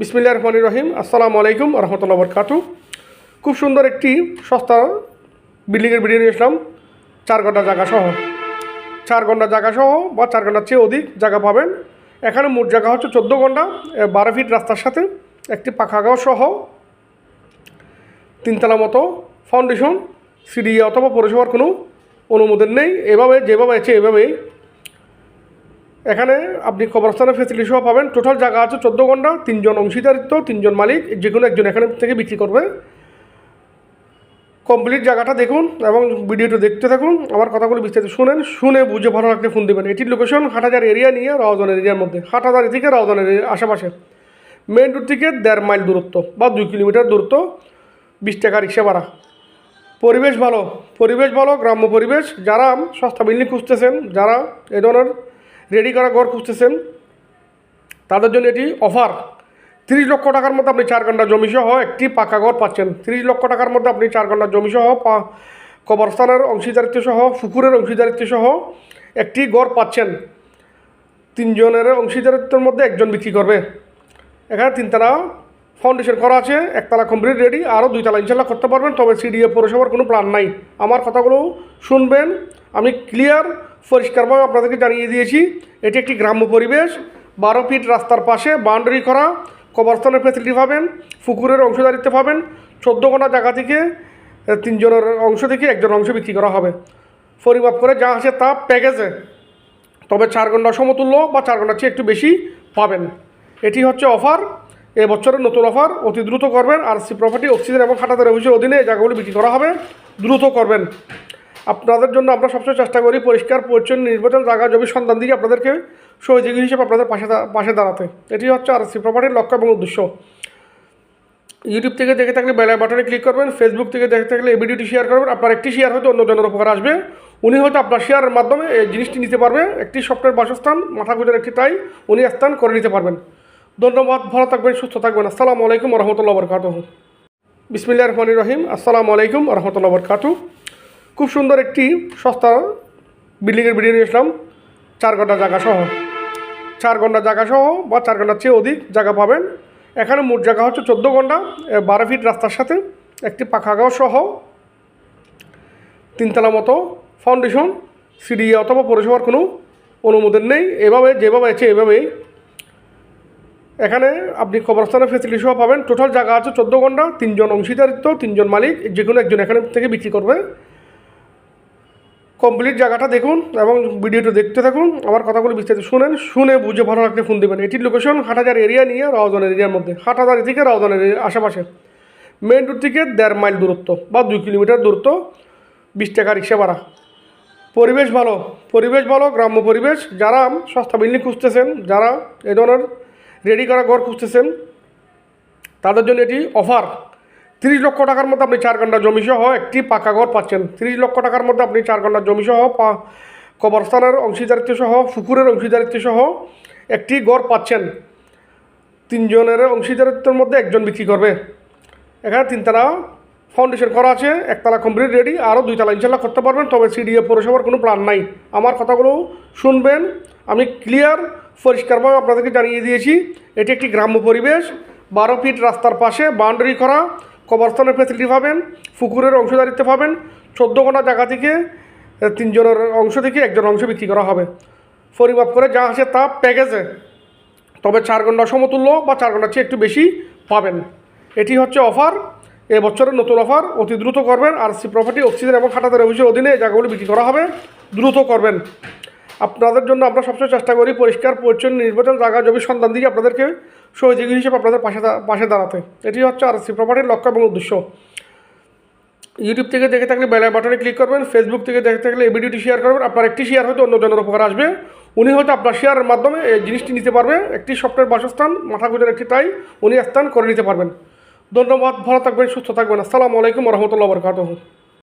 বিসমিল্লা রহমান রহিম। আসসালামু আলাইকুম রহমতুল্লাহ বরকাতু খুব সুন্দর একটি সস্তা বিল্ডিংয়ের ভিডিও নিয়ে এসলাম চার ঘণ্টা জায়গা সহ। চার ঘণ্টা জায়গা সহ বা চার ঘণ্টার চেয়ে অধিক জায়গা পাবেন। এখানে মোট জায়গা হচ্ছে চোদ্দ ঘণ্টা বারো ফিট রাস্তার সাথে একটি পাখা গাঁও সহ। তিনতলা মতো ফাউন্ডেশন সিডি অথবা পৌরসভার কোনো অনুমোদন নেই। এভাবে যেভাবে আছে এভাবেই এখানে আপনি কবরস্থানের ফেসিলিটি সহ পাবেন। টোটাল জায়গা আছে চোদ্দ ঘণ্টা, তিনজন অংশীদারিত্ব, তিনজন মালিক যে কোনো একজন এখানে থেকে বিক্রি করবে। কমপ্লিট জায়গাটা দেখুন এবং ভিডিওটা দেখতে থাকুন। আমার কথাগুলো বিস্তারিত শুনেন, শুনে বুঝে ভালো লাগলে ফোন দেবেন। এটির লোকেশন হাটহাজার এরিয়া নিয়ে রাওজান এরিয়ার মধ্যে। হাটহাজার থেকে রাওজান এরিয়ার আশেপাশে। মেন রোড থেকে দেড় মাইল দূরত্ব বা দুই কিলোমিটার দূরত্ব, বিশ টাকা রিক্সা ভাড়া। পরিবেশ ভালো পরিবেশ ভালো, গ্রাম্য পরিবেশ। যারা সস্তা বিল্ডিং খুঁজতেছেন, যারা এ ধরনের রেডি করা ঘর খুঁজতেছেন। তাদের জন্য এটি অফার তিরিশ লক্ষ টাকার মধ্যে আপনি চার ঘণ্টা জমি সহ একটি পাকা ঘর পাচ্ছেন। তিরিশ লক্ষ টাকার মধ্যে আপনি চার ঘণ্টা জমি সহ কবরস্থানের অংশীদারিত্ব সহ, পুকুরের অংশীদারিত্ব সহ একটি ঘর পাচ্ছেন। তিনজনের অংশীদারিত্বের মধ্যে একজন বিক্রি করবে। এখানে তিনতলা ফাউন্ডেশন করা আছে, একতলা কমপ্লিট রেডি আরও দুইতলা ইনশাল্লাহ করতে পারবেন, তবে সিডিএ পৌরসভার কোনো প্ল্যান নাই। আমার কথাগুলো শুনবেন, আমি ক্লিয়ার পরিষ্কারভাবে আপনাদেরকে জানিয়ে দিয়েছি, এটি একটি গ্রাম্য পরিবেশ, বারো ফিট রাস্তার পাশে বাউন্ডারি করা, কবরস্থানের ফেসিলিটি পাবেন, পুকুরের অংশদারিত্ব পাবেন, চোদ্দ ঘণ্টা জায়গা থেকে তিনজনের অংশ থেকে একজন অংশ বিক্রি করা হবে। পরিমাপ করে যা আছে তা প্যাকেজে তবে চার ঘণ্টা সমতুল্য বা চার ঘণ্টার চেয়ে একটু বেশি পাবেন। এটি হচ্ছে অফার এ বছরের নতুন অফার অতি দ্রুত করবেন আর সি প্রপার্টি অক্সিজেন এবং খাটাতের অফিসের অধীনে এই জায়গাগুলো বিক্রি করা হবে। দ্রুত করবেন। আপনাদের জন্য আমরা সবসময় চেষ্টা করি পরিষ্কার, পরিচ্ছন্ন নির্বাচন জায়গা জমি সন্ধান দিয়ে আপনাদেরকে সহযোগী হিসেবে আপনাদের পাশে পাশে দাঁড়াতে। এটি হচ্ছে আর সি প্রপার্টির লক্ষ্য এবং উদ্দেশ্য। ইউটিউব থেকে দেখে থাকলে বেলা বাটনে ক্লিক করবেন ফেসবুক থেকে দেখে থাকলে এই ভিডিওটি শেয়ার করবেন। আপনার একটি শেয়ার হয়তো অন্যজনের উপকার আসবে। উনি হয়তো আপনার শেয়ারের মাধ্যমে এই জিনিসটি নিতে পারবে। একটি স্বপ্নের বাসস্থান, মাথা গুজের একটি তাই উনি স্থান করে নিতে পারবেন। ধন্যবাদ, ভালো থাকবেন, সুস্থ থাকবেন। আসসালামু আলাইকুম রহমতুল্লাহ বরকাত বিসমিল্লা রহমান রহিম। আসসালামু আলাইকুম রহমতুল্লাহ বরকাত খুব সুন্দর একটি সস্তা বিল্ডিংয়ের ভিডিও নিয়ে এসলাম চার ঘণ্টা জায়গা সহ। চার ঘণ্টা জায়গা সহ বা চার ঘণ্টার চেয়ে অধিক জায়গা পাবেন। এখানে মোট জায়গা হচ্ছে চোদ্দ ঘণ্টা বারো ফিট রাস্তার সাথে একটি পাখা গাঁও সহ তিনতলা মতো ফাউন্ডেশন সিডি অথবা পৌরসভার কোনো অনুমোদন নেই। এভাবে, যেভাবে আছে, এভাবেই এখানে আপনি কবরস্থানের ফেসিলিটি সহ পাবেন। টোটাল জায়গা আছে চোদ্দ ঘণ্টা, তিনজন অংশীদারিত্ব, তিনজন মালিক, যে কোনো একজন এখানে থেকে বিক্রি করবে। কমপ্লিট জায়গাটা দেখুন এবং ভিডিওটা দেখতে থাকুন। আমার কথাগুলো বিস্তারিত শুনেন, শুনে বুঝে ভালো লাগলে ফোন দেবেন। এটির লোকেশন হাটহাজার এরিয়া নিয়ে রাওজান এরিয়ার মধ্যে। হাটহাজার থেকে রাওজান এরিয়ার আশেপাশে। মেন রোড থেকে দেড় মাইল দূরত্ব বা দুই কিলোমিটার দূরত্ব, বিশ টাকা রিক্সা ভাড়া। পরিবেশ ভালো পরিবেশ ভালো, গ্রাম্য পরিবেশ। যারা সস্তা বিল্ডিং খুঁজতেছেন, যারা এ ধরনের রেডি করা ঘর খুঁজতেছেন। তাদের জন্য এটি অফার। তিরিশ লক্ষ টাকার মধ্যে আপনি চার ঘণ্টা জমি সহ একটি পাকা ঘর পাচ্ছেন। তিরিশ লক্ষ টাকার মধ্যে আপনি চার ঘণ্টা জমি সহ কবরস্থানের অংশীদারিত্ব সহ, পুকুরের অংশীদারিত্ব সহ একটি ঘর পাচ্ছেন। তিনজনের অংশীদারিত্বের মধ্যে একজন বিক্রি করবে। এখানে তিনতলা ফাউন্ডেশন করা আছে, একতলা কমপ্লিট রেডি আরও দুইতলা ইনশাল্লাহ করতে পারবেন, তবে সিডিএ পৌরসভার কোনো প্ল্যান নাই। আমার কথাগুলো শুনবেন, আমি ক্লিয়ার পরিষ্কারভাবে আপনাদেরকে জানিয়ে দিয়েছি, এটি একটি গ্রাম্য পরিবেশ, বারো ফিট রাস্তার পাশে বাউন্ডারি করা, কবরস্থানের ফেসিলিটি পাবেন, পুকুরের অংশদারিত্ব পাবেন, চোদ্দ ঘণ্টা জায়গা থেকে তিনজনের অংশ থেকে একজন অংশ বিক্রি করা হবে। পরিমাপ করে যা আছে তা প্যাকেজে তবে চার ঘণ্টা সমতুল্য বা চার ঘণ্টার চেয়ে একটু বেশি পাবেন। এটি হচ্ছে অফার এ বছরের নতুন অফার অতি দ্রুত করবেন, আর সি প্রপার্টি অক্সিজেন এবং খাটাতের অফিসের অধীনে এই জায়গাগুলো বিক্রি করা হবে, দ্রুত করবেন। আপনাদের জন্য আমরা সবসময় চেষ্টা করি পরিষ্কার, পরিচ্ছন্ন, নির্বাচন জায়গা জমি সন্ধান দিয়ে আপনাদেরকে সহযোগী হিসেবে আপনাদের পাশে পাশে দাঁড়াতে। এটি হচ্ছে আর সি প্রপার্টির লক্ষ্য এবং উদ্দেশ্য। ইউটিউব থেকে দেখে থাকলে বেলা বাটনে ক্লিক করবেন ফেসবুক থেকে দেখে থাকলে এই ভিডিওটি শেয়ার করবেন। আপনার একটি শেয়ার হয়তো অন্যজনের উপকার আসবে। উনি হয়তো আপনার শেয়ারের মাধ্যমে এই জিনিসটি নিতে পারবে। একটি স্বপ্নের বাসস্থান, মাথা গুজের একটি তাই উনি স্থান করে নিতে পারবেন। ধন্যবাদ, ভালো থাকবেন, সুস্থ থাকবেন। আসসালামু আলাইকুম রহমতুল্লাহ বরকাতহ।